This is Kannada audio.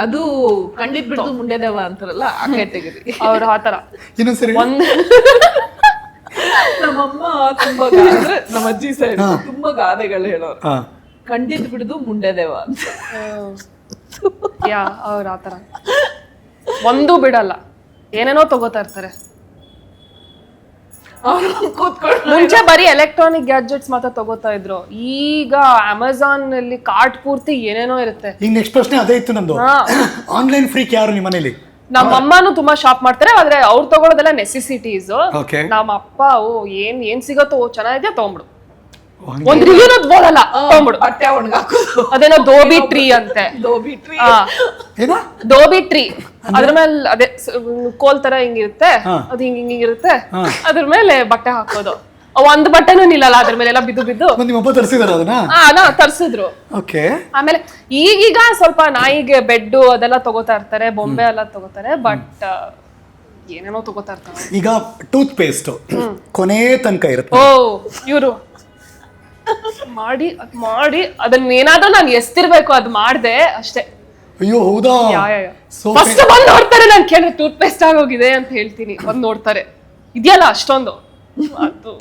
ಅದು ಕಂಡಿದ್ ಬಿಡ್ದು ಮುಂಡೆದವ ಅಂತಾರಲ್ಲ ಆ ಕ್ಯಾಟಗರಿ ಅವ್ರು ಆತರ ಇನ್ನೊಂದ್ಸರಿ ಒಂದ್ ನಮ್ಮಮ್ಮ ತುಂಬಾ ಗಾ- ಅಂದ್ರೆ ನಮ್ಮ ಅಜ್ಜಿ ಸೈಡ್ ತುಂಬಾ ಗಾದೆಗಳು ಹೇಳೋರು. ಹಾ. ಕಂಡಿದ್ ಬಿಡುದು ಮುಂಡೆದೇವ ಅಂತ. ಯಾ ಅವ್ರ ಆತರ ಒಂದು ಬಿಡಲ್ಲ. ಏನೇನೋ ತಗೋತಾ ಇರ್ತಾರೆ. ಮುಂಚೆ ಬರೀ ಎಲೆಕ್ಟ್ರಾನಿಕ್ ಗ್ಯಾಜೆಟ್ಸ್ ಮಾತ್ರ ತಗೋತಾ ಇದ್ರು. ಈಗ ಅಮೆಝಾನ್ ಅಲ್ಲಿ ಕಾರ್ಟ್ ಪೂರ್ತಿ ಏನೇನೋ ಇರುತ್ತೆ. ಈಗ ನೆಕ್ಸ್ಟ್ ಪ್ರಶ್ನೆ ಅದೇ ಇತ್ತು ನಂದು ಆನ್ಲೈನ್ ಫ್ರೀಕ್ ಯಾರು ನಿಮ್ಮ ಮನೇಲಿ ನಮ್ಮ ಅಮ್ಮನೂ ತುಂಬಾ ಶಾಪ್ ಮಾಡ್ತಾರೆ ಆದ್ರೆ ಅವ್ರು ತಗೊಳ್ಳೋದೆಲ್ಲ ನೆಸೆಸಿಟೀಸ್ ಓಕೆ ನಮ್ಮ ಅಪ್ಪ ಓ ಏನ್ ಏನ್ ಸಿಗತ್ತೋ ಓ ಚೆನ್ನಾಗಿದೆ ತಗೊಂಬಿಡು ಒಂದ್ ರಿವ್ಯೂನ ಓದಲ್ಲ ತಗೊಂಬಿಡು ಬಟ್ಟೆ ಒಣಗಾಕೋದು ಅದೇನೋ ದೋಬಿ ಟ್ರೀ ಅಂತೆ. ದೋಬಿ ಟ್ರೀ ಆ, ಏನ? ದೋಬಿ ಟ್ರೀ ಅದ್ರ? ಮೇಲೆ ಅದೇ ಸ- ಕೋಲ್ ತರ ಹಿಂಗಿರುತ್ತೆ. ಅದು ಹಿಂಗ್ ಹಿಂಗ್ ಹಿಂಗಿರುತ್ತೆ. ಅದ್ರ ಮೇಲೆ ಬಟ್ಟೆ ಹಾಕೋದು. ಅವ್ ಒಂದ್ ಬಟ್ಟೆನೂ ನಿಲ್ಲಲ್ಲ ಅದ್ರ ಮೇಲೆ ಎಲ್ಲ ಬಿದ್ದು ಬಿದ್ದು. ಮತ್ತೆ ನಿಮ್ಮ ಅಪ್ಪ ತರಿಸಿದಾರ ಅದನ್ನ? ಆ ನಾ ತರ್ಸಿದ್ರು. ಓಕೆ. ಆಮೇಲೆ ಈಗೀಗ ಸ್ವಲ್ಪ ನಾಯಿಗೆ ಬೆಡ್ ಅದೆಲ್ಲ ತಗೋತಾ ಇರ್ತಾರೆ ಬೊಂಬೆ ಎಲ್ಲ ತಗೋತಾರೆ ಬಟ್ ಏನೇನೋ ತಗೋತಾ ಇರ್ತಾರೆ. ಈಗ ಟೂತ್ ಪೇಸ್ಟ್ ಕೊನೆ ತನಕ ಇರುತ್ತೆ. ಓ ಇವರು ಮಾಡಿ ಅದ್ ಮಾಡಿ ಅದನ್ನ ಏನಾದ್ರೂ ನಾನು ಎಸ್ತಿರ್ಬೇಕು ಅದ್ ಮಾಡ್ದೆ ಅಷ್ಟೇ. ಅಯ್ಯೋ ಹೌದಾ? ಯಾ ಯಾ ಯಾ. ಸೊ ಫಸ್ಟ್ ಬಂದ್ ನೋಡ್ತಾರೆ ನಾನು ಕೇಳಿದ್ರೆ ಟೂತ್ ಪೇಸ್ಟ್ ಆಗೋಗಿದೆ ಅಂತ ಹೇಳ್ತೀನಿ. ಬಂದ್ ನೋಡ್ತಾರೆ. ಇದೆಯಲ್ಲ ಅಷ್ಟೊಂದು. ಅದು.